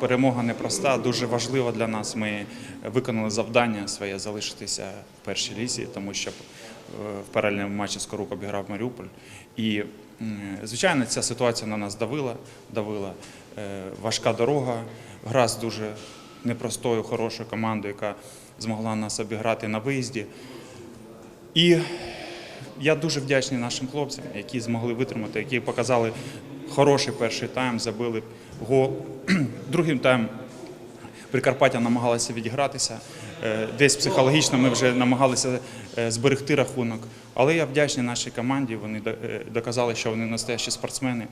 перемога непроста, дуже важлива для нас. Ми виконали завдання своє залишитися в першій лізі, тому що е, в паралельному матчі Скорук обіграв Маріуполь. І, звичайно, ця ситуація на нас давила. давила. Е, Важка дорога, гра з дуже непростою, хорошою командою, яка змогла нас обіграти на виїзді. І я дуже вдячний нашим хлопцям, які змогли витримати, які показали хороший перший тайм, забили гол. Другим тайм Прикарпаття намагалася відігратися. Е, Десь психологічно ми вже намагалися е, зберегти рахунок. Але я вдячний нашій команді. Вони е, доказали, що вони настоящі спортсмени,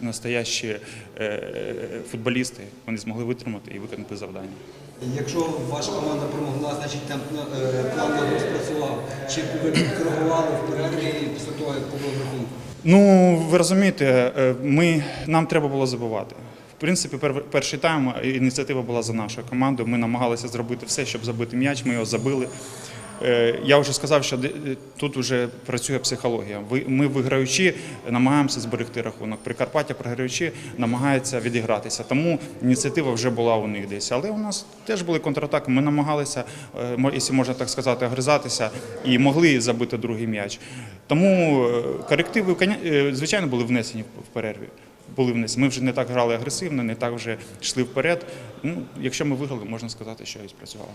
настоящі футболісти. Вони змогли витримати і виконати завдання. Якщо ваша команда перемогла, значить е, план спрацював. Чи ви коригували в перерві після того, як побив рахунку? Ну, ви розумієте, ми, нам треба було забувати. В принципі, перший тайм ініціатива була за нашою командою. Ми намагалися зробити все, щоб забити м'яч, ми його забили. Е, Я вже сказав, що е, тут вже працює психологія. Ми, виграючи, намагаємося зберегти рахунок. Прикарпаття, програючи, намагається відігратися. Тому ініціатива вже була у них десь. Але у нас теж були контратаки. Ми намагалися, е, якщо можна так сказати, огризатися і могли забити другий м'яч. Тому корективи, звичайно, були внесені в перерві. Були внесені. Ми вже не так грали агресивно, не так вже йшли вперед. Ну, якщо ми виграли, можна сказати, що і спрацювало.